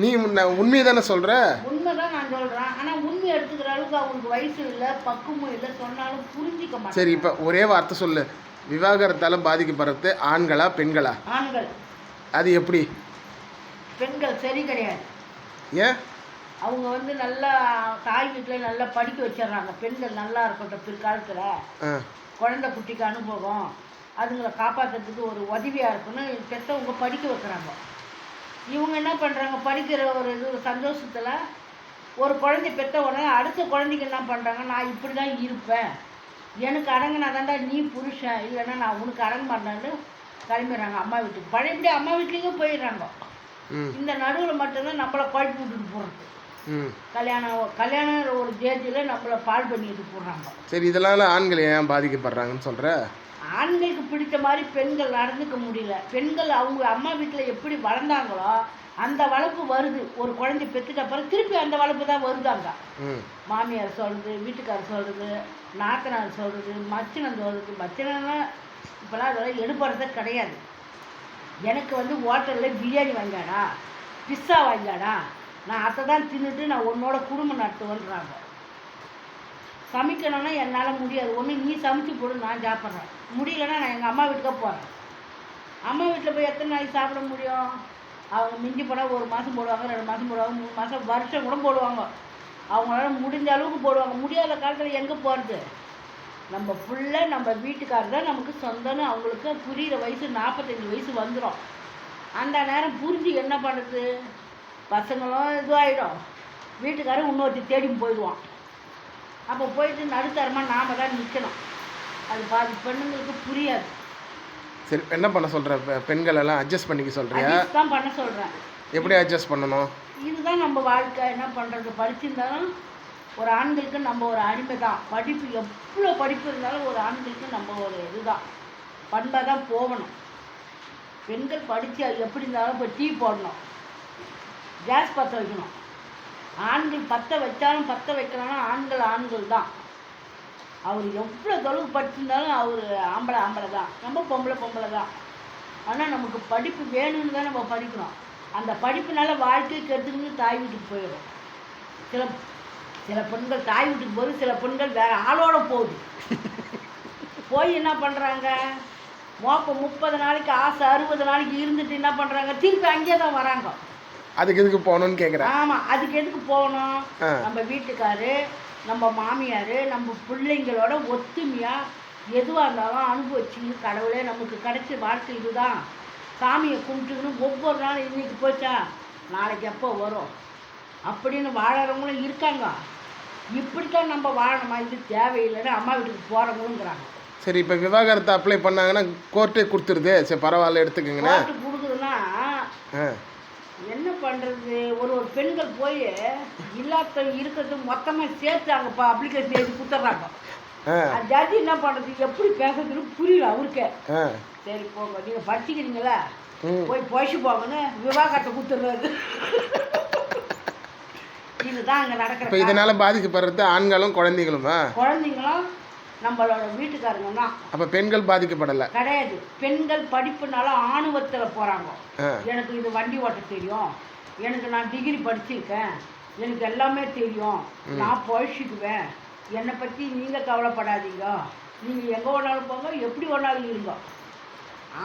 நீ உன்னை உண்மையை தானே சொல்கிற உண்மைதான் நான் சொல்றேன். ஆனா உண்மை எடுத்துக்கிற அளவுக்கு அவங்களுக்கு வயசு இல்லை பக்குவமும் இல்லை சொன்னாலும் புரிஞ்சிக்க மாட்டேன் சரி இப்போ ஒரே வார்த்தை சொல்லு. விவாகரத்தால் பாதிக்கப்படுறது ஆண்களா பெண்களா? ஆண்கள். அது எப்படி? பெண்கள் சரி கிடையாது. ஏன்? அவங்க வந்து நல்லா தாய் வீட்டில் நல்லா படிக்க வச்சிடுறாங்க. பெண்கள் நல்லா இருக்கட்டும் பிற்காலத்தில். குழந்தை குட்டிக்கு அனுபவம். அதுங்களை காப்பாற்றுறதுக்கு ஒரு உதவியாக இருக்குன்னு பெற்றவங்க படிக்க வைக்கிறாங்க. இவங்க என்ன பண்ணுறாங்க படிக்கிற ஒரு இது ஒரு சந்தோஷத்தில் ஒரு குழந்தை பெற்ற உடனே அடுத்த குழந்தைக்கு என்ன பண்ணுறாங்க நான் இப்படி தான் இருப்பேன். எனக்கு அடங்கினா தாண்டா நீ புருஷன். இல்லைன்னா நான் உனக்கு அடங்க மாட்டேன்னு கிளம்பிடுறாங்க அம்மா வீட்டுக்கு. பழையபடி அம்மா வீட்லேயும் போயிடுறாங்க. இந்த நடுவில் மட்டும்தான் நம்மளை குழப்பி விட்டுட்டு போகிறது கல்யாணம் கல்யாணம் ஒரு ஸ்டேஜில் நம்மளை பால் பண்ணிட்டு போடுறாங்க. சரி இதனால ஆண்கள் ஏன் பாதிக்கப்படுறாங்கன்னு சொல்கிற ஆண்களுக்கு பிடித்த மாதிரி பெண்கள் நடந்துக்க முடியல. பெண்கள் அவங்க அம்மா வீட்டில் எப்படி வளர்ந்தாங்களோ அந்த வளர்ப்பு வருது. ஒரு குழந்தை பெற்றுட்ட அப்புறம் திருப்பி அந்த வளர்ப்பு தான் வருதாங்க. மாமியார் சொல்கிறது வீட்டுக்காரர் சொல்கிறது நாத்தனார் சொல்கிறது மச்சினன் சொல்கிறது மச்சினன்லாம் இப்போலாம் அதெல்லாம் எடுப்படுறதே கிடையாது. எனக்கு வந்து ஹோட்டலில் பிரியாணி வாங்கியாடா பிஸ்ஸா வாங்கியாடா. நான் அதை தான் தின்னுட்டு நான் உன்னோட குடும்பம் நடத்துவேன்றாங்க. சமைக்கணும்னா என்னால் முடியாது. ஒன்று நீ சமைச்சு போடு நான் சாப்பிட்றேன். முடியலன்னா நான் எங்கள் அம்மா வீட்டுக்கு போகிறேன் அம்மா வீட்டில் போய் எத்தனை நாளைக்கு சாப்பிட முடியும்? அவங்க மிஞ்சி போனால் ஒரு மாதம் போடுவாங்க ரெண்டு மாதம் போடுவாங்க மூணு மாதம் வருஷம் கூட போடுவாங்க. அவங்களால முடிஞ்ச அளவுக்கு போடுவாங்க. முடியாத காலத்தில் எங்கே போகிறது நம்ம ஃபுல்லாக நம்ம வீட்டுக்காரர் தான் நமக்கு சொந்தம்னு அவங்களுக்கு புரிகிற வயசு நாற்பத்தஞ்சு வயசு வந்துடும் அந்த நேரம் புரிஞ்சு என்ன பண்ணுறது பசங்களும் இதுவாகிடும் வீட்டுக்காரன் இன்னொருத்தி தேடி போயிடுவான். அப்போ போயிட்டு நடுத்தரமாக நாம தான் நிற்கணும் அது பாதி பெண்ணுங்களுக்கு புரியாது. சரி என்ன பண்ண சொல்கிற பெண்கள் எல்லாம் அட்ஜஸ்ட் பண்ணிக்க சொல்கிறியா தான் பண்ண சொல்கிறேன் எப்படி அட்ஜஸ்ட் பண்ணணும்? இதுதான் நம்ம வாழ்க்கை. என்ன பண்ணுறது படிச்சிருந்தாலும் ஒரு ஆண்களுக்கு நம்ம ஒரு அடிமை தான். படிப்பு எவ்வளோ படிப்பு இருந்தாலும் ஒரு ஆண்களுக்கு நம்ம ஒரு இதுதான். பண்பாக தான் போகணும். பெண்கள் படித்து எப்படி இருந்தாலும் இப்போ டீ போடணும். கேஸ் பற்ற வைக்கணும். ஆண்கள் பற்ற வச்சாலும் பற்ற வைக்கணும்னா ஆண்கள் ஆண்கள் தான். அவர் எவ்வளோ தொலைவு படிச்சிருந்தாலும் அவர் ஆம்பளை ஆம்பளை தான். நம்ம பொம்பளை பொம்பளை தான். ஆனால் நமக்கு படிப்பு வேணும்னு தான் நம்ம படிக்கிறோம். அந்த படிப்புனால வாழ்க்கை கெடுத்துக்கிட்டு தாய் வீட்டுக்கு போயிடும் சில சில பெண்கள் தாய் வீட்டுக்கு போகுது சில பெண்கள் வேற ஆளோட போகுது. போய் என்ன பண்ணுறாங்க மோப்பம் முப்பது நாளைக்கு ஆசை அறுபது நாளைக்கு இருந்துட்டு என்ன பண்ணுறாங்க திருப்பி அங்கேயே தான் வராங்க. அதுக்கு எதுக்கு போகணும்னு கேட்குறேன் ஆமாம் அதுக்கு எதுக்கு போகணும். நம்ம வீட்டுக்காரு நம்ம மாமியார் நம்ம பிள்ளைங்களோட ஒத்துமையாக எதுவாக இருந்தாலும் அனுபவிச்சு கடவுளே நமக்கு கிடைச்ச வாழ்க்கை இதுதான். சாமியை கும்பிட்டுக்கணும் ஒவ்வொரு நாளும் இன்னைக்கு போச்சா? நாளைக்கு எப்போ வரும்? அப்படின்னு வாழறவங்களும் இருக்காங்க. இப்படித்தான் நம்ம வாழணுமா? இது தேவையில்லைன்னு அம்மா வீட்டுக்கு போகிறவங்களுங்கிறாங்க சரி இப்போ விவாகரத்தை அப்ளை பண்ணாங்கன்னா கோர்ட்டே கொடுத்துருது. சரி பரவாயில்ல எடுத்துக்கங்கண்ணே. கோர்ட்டு கொடுக்குதுன்னா பண்ணுறது ஒரு ஒரு பெண்கள் போய் இல்லாத இருக்கிறது மொத்தமாக சேர்த்து அங்கே இப்போ அப்ளிகேஷன் எழுதி கொடுத்துட்றாங்க ஜட்ஜி என்ன பண்ணுறது எப்படி பேசுறதுன்னு புரியல அவருக்கே. சரி போங்க. நீங்கள் படிச்சுக்கிறீங்களா? போய் பொழைச்சு போங்கன்னு விவாகரத்தை கொடுத்துட்றாரு இதுதான் அங்கே நடக்கிற இதனால் பாதிக்கப்படுறது ஆண்களும் குழந்தைகளுமா குழந்தைங்களும் நம்மளோட வீட்டுக்காரங்க தான். அப்போ பெண்கள் பாதிக்கப்படலை. கிடையாது. பெண்கள் படிப்புனால ஆணுவத்தில் போகிறாங்க ஆ. எனக்கு இது வண்டி ஓட்ட தெரியும். எனக்கு நான் டிகிரி படிச்சிருக்கேன். எனக்கு எல்லாமே தெரியும். நான் பழச்சிக்குவேன் என்னை பற்றி நீங்கள் கவலைப்படாதீங்க. நீங்கள் எங்கே வேணாலும் போங்க எப்படி வேணாலும் இருங்க.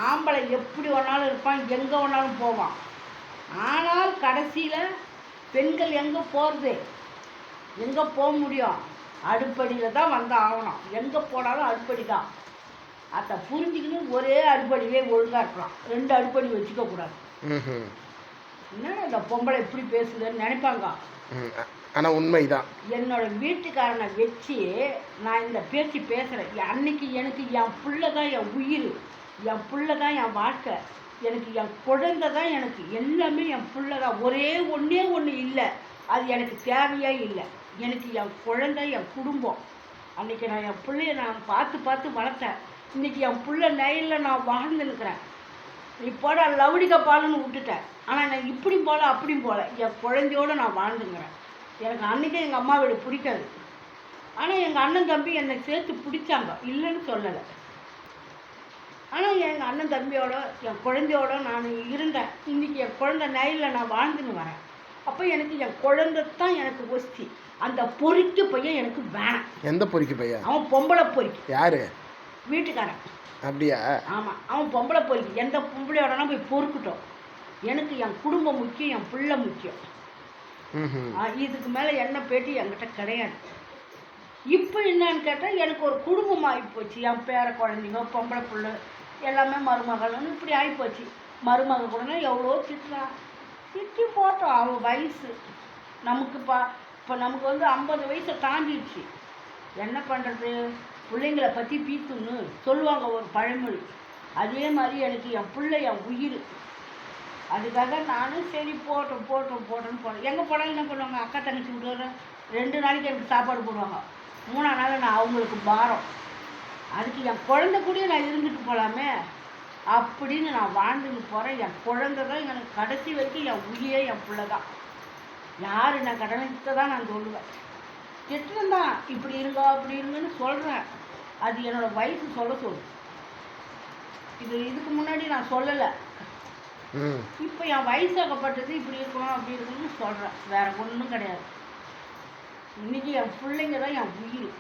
ஆம்பளை எப்படி வேணாலும் இருப்பான் எங்கே வேணாலும் போவான். ஆனால் கடைசியில் பெண்கள் எங்கே போகிறது எங்கே போக முடியும்? அடுப்படியில் தான் வந்து ஆகணும். எங்கே போனாலும் அடுப்படி தான் அதை புரிஞ்சுக்கின்னு ஒரே அடுப்படியிலே ஒழுங்காக இருக்கலாம். ரெண்டு அடுப்படி வச்சுக்க என்னடா இந்த பொம்பளை இப்படி பேசுதுன்னு நினைப்பாங்க? ஆனால் உண்மைதான். என்னோட வீட்டுக்காரனை வச்சு நான் இந்த பேச்சு பேசுகிறேன் அன்னைக்கு எனக்கு என் புள்ள தான் என் உயிர் என் புள்ள தான் என் வாழ்க்கை எனக்கு என் குழந்தை தான் எனக்கு எல்லாமே என் புள்ள தான் ஒரே ஒன்றே ஒன்று இல்லை அது எனக்கு தேவையே இல்லை. எனக்கு என் குழந்தை என் குடும்பம். அன்னைக்கு நான் என் பிள்ளைய நான் பார்த்து பார்த்து வளர்த்தேன். இன்னைக்கு என் புள்ள நைலில் நான் வாழ்ந்து நிற்கிறேன் இப்போட லவுடிக்க பாலுன்னு விட்டுட்டேன். ஆனால் நான் இப்படி போல அப்படி போல. என் குழந்தையோட நான் வாழ்ந்துங்கிறேன். எனக்கு அன்றைக்கே எங்கள் அம்மா வீடு பிடிக்காது. ஆனால் எங்கள் அண்ணன் தம்பி என்னை சேர்த்து பிடிச்சாங்க. இல்லைன்னு சொல்லலை. ஆனால் எங்கள் அண்ணன் தம்பியோட என் குழந்தையோட நான் இருந்தேன். இன்னைக்கு என் குழந்தை நைலில் நான் வாழ்ந்துன்னு வரேன். அப்போ எனக்கு என் குழந்தை தான் எனக்கு ஒஸ்தி. அந்த பொறிக்கு பையன் எனக்கு வேணாம். எந்த பொறிக்கு பையா அவன் பொம்பளை பொறிக்கு. யாரு? வீட்டுக்காரன். அப்படியா? ஆமாம் அவன் பொம்பளை பொறிக்கு. எந்த பொம்பளையோடனா போய் பொறுக்கட்டும். எனக்கு என் குடும்பம் முக்கியம் என் பிள்ளை முக்கியம். இதுக்கு மேலே என்ன பேட்டி என்கிட்ட கிடையாது. இப்போ என்னன்னு கேட்டால் எனக்கு ஒரு குடும்பம் ஆகிப்போச்சு என் பேர குழந்தைங்க பொம்பளை புள்ள எல்லாமே மருமகள்னு இப்படி ஆகிப்போச்சு மருமக கூட எவ்வளோ திட்டுறான் திட்டி போட்டோம். அவன் வயசு. நமக்கு பா இப்போ நமக்கு வந்து ஐம்பது வயசை தாண்டிடுச்சு. என்ன பண்ணுறது பிள்ளைங்கள பற்றி பீத்துன்னு சொல்லுவாங்க ஒரு பழமொழி. அதே மாதிரி எனக்கு என் பிள்ளை என் உயிர். அதுக்காக நானும் சரி போட்டோம் போட்டோம் போட்டோன்னு போனேன் எங்கே போனாலும் என்ன பண்ணுவாங்க? அக்கா தங்கச்சி விட்டு ரெண்டு நாளைக்கு எனக்கு சாப்பாடு போடுவாங்க. மூணாம் நாள் நான் அவங்களுக்கு பாரம். அதுக்கு என் குழந்தை கூட நான் இருந்துட்டு போகலாமே அப்படின்னு நான் வாழ்ந்துட்டு போகிறேன் என் குழந்தை தான் எனக்கு கடைசி வரைக்கும் என் உயிரே என் பிள்ளை தான் யார் நான் கடனித்த தான் நான் சொல்லுவேன். திட்டம் தான் இப்படி இருங்க அப்படி இருங்கன்னு சொல்கிறேன் அது என்னோடய வயசு சொல்ல சொல்லு இது இதுக்கு முன்னாடி நான் சொல்லலை. இப்போ என் வயசாகப்பட்டது இப்படி இருக்கணும் அப்படி இருக்கணும்னு சொல்கிறேன் வேற ஒன்றும் கிடையாது. இன்னைக்கு என் பிள்ளைங்க தான் என் உயிர்.